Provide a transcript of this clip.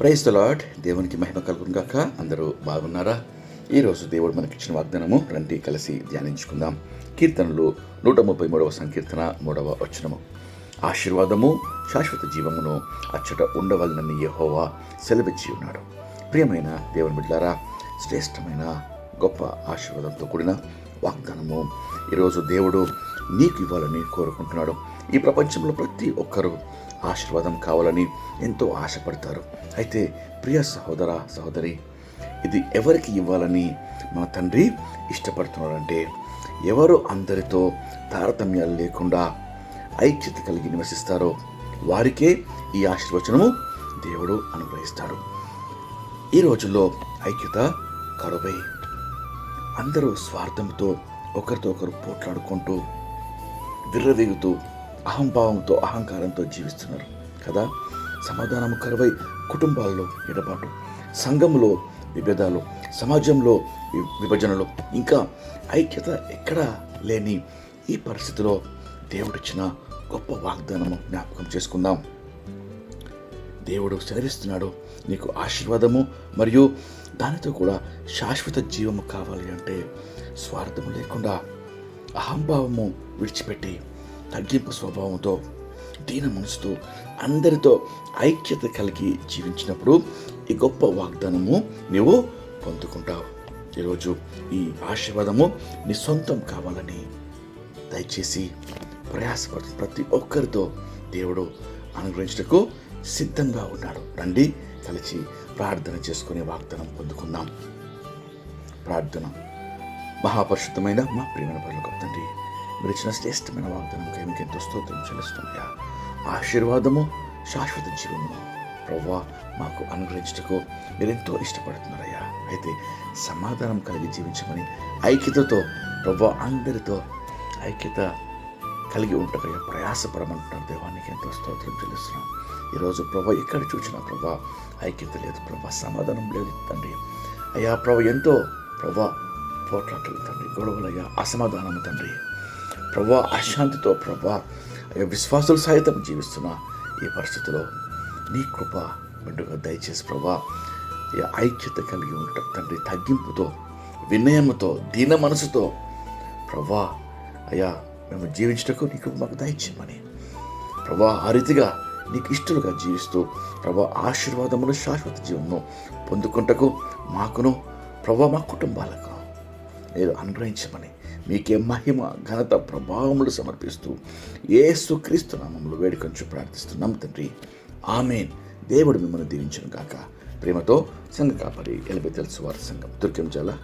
Praise the lord దేవునికి మహిమ కలుగును గాక. అందరూ బాగున్నారా? ఈరోజు దేవుడు మనకిచ్చిన వాగ్దానము రండి కలిసి ధ్యానించుకుందాం. కీర్తనలు నూట ముప్పై మూడవ సంకీర్తన మూడవ వచనము. ఆశీర్వాదము శాశ్వత జీవమును అచ్చట ఉండవలనని యహోవా సెలవిచ్చి ఉన్నాడు. ప్రియమైన దేవుని బిడ్డారా శ్రేష్టమైన గొప్ప ఆశీర్వాదంతో కూడిన వాగ్దానము. ఈరోజు దేవుడు నీకు ఇవ్వాలని కోరుకుంటున్నాడు. ఈ ప్రపంచంలో ప్రతి ఒక్కరూ ఆశీర్వాదం కావాలని ఎంతో ఆశపడతారు. అయితే ప్రియ సహోదర సహోదరి ఇది ఎవరికి ఇవ్వాలని మన తండ్రి ఇష్టపడుతున్నాడంటే ఎవరు అందరితో తారతమ్యాలు లేకుండా ఐక్యత కలిగి నివసిస్తారో వారికే ఈ ఆశీర్వచనము దేవుడు అనుగ్రహిస్తాడు. ఈ రోజుల్లో ఐక్యత కరువై అందరూ స్వార్థంతో ఒకరితో ఒకరు పోట్లాడుకుంటూ విర్రవేగుతూ అహంభావంతో అహంకారంతో జీవిస్తున్నారు. కదా? సమాధానము కరువై కుటుంబాల్లో ఎడబాటు. సంఘంలో విభేదాలు సమాజంలో విభజనలు ఇంకా ఐక్యత ఎక్కడా లేని ఈ పరిస్థితిలో దేవుడిచ్చిన గొప్ప వాగ్దానము జ్ఞాపకం చేసుకుందాం. దేవుడు సెలవిస్తున్నాడు నీకు ఆశీర్వాదము మరియు దానితో కూడా శాశ్వత జీవము కావాలి అంటే స్వార్థము లేకుండా అహంభావము విడిచిపెట్టి తగ్గింపు స్వభావంతో దీన మనసుతో అందరితో ఐక్యత కలిగి జీవించినప్పుడు ఈ గొప్ప వాగ్దానము నీవు పొందుకుంటావు. ఈరోజు ఈ ఆశీర్వాదము నీ సొంతం కావాలని దయచేసి ప్రయాసపడు ప్రతి ఒక్కరితో దేవుడు అనుగ్రహించటకు సిద్ధంగా ఉన్నాడు. రండి కలిసి ప్రార్థన చేసుకునే వాగ్దానం పొందుకుందాం. ప్రార్థన. మహాపరిశుద్ధమైన మా ప్రేమ పనులకు తండ్రి మీరు ఇచ్చిన శ్రేష్టమైన వాగ్దానం మీకు ఎంతో స్తోత్రం చెల్లిస్తున్నాయా ఆశీర్వాదము శాశ్వత జీవము ప్రవ్వా మాకు అనుగ్రహించటకు మీరు ఎంతో ఇష్టపడుతున్నారయ్యా. అయితే సమాధానం కలిగి జీవించమని ఐక్యతతో ప్రవ్వా అందరితో ఐక్యత కలిగి ఉంటకయ్యా ప్రయాసపడమంటున్నారు దేవానికి ఎంతో స్తోత్రం చెల్లిస్తున్నాం. ఈరోజు ప్రభా ఎక్కడ చూసినా ప్రభా ఐక్యత లేదు ప్రభా సమాధానం లేదు తండ్రి. అయ్యా ప్రభా ఎంతో ప్రభా పోట్లాటలు తండ్రి గొడవలయ్యా అసమాధానం తండ్రి. ప్రభా అశాంతితో ప్రభా విశ్వాసులు సహితం జీవిస్తున్న ఈ పరిస్థితిలో నీ కృప బిడ్డగా దయచేసి ప్రభా ఈ ఐక్యత కలిగి ఉండటం తండ్రి తగ్గింపుతో వినయముతో దీన మనసుతో ప్రభా అయ్యా మేము జీవించటకు నీకు మాకు దయచేయమని. ప్రభా ఆ రీతిగా నీకు ఇష్టలుగా జీవిస్తూ ప్రభా ఆశీర్వాదమును శాశ్వత జీవనం పొందుకుంటకు మాకును ప్రభా మా కుటుంబాలకు మీరు అనుగ్రహించమని మీకే మహిమ ఘనత ప్రభావములు సమర్పిస్తూ ఏసు క్రీస్తు నామములు వేడుకొంచు ప్రార్థిస్తున్నాం తండ్రి. ఆమెన్. దేవుడు మిమ్మల్ని దీవించను గాక. ప్రేమతో సంఘ కాపరి తెలుసు వారి సంఘం దుర్గం జల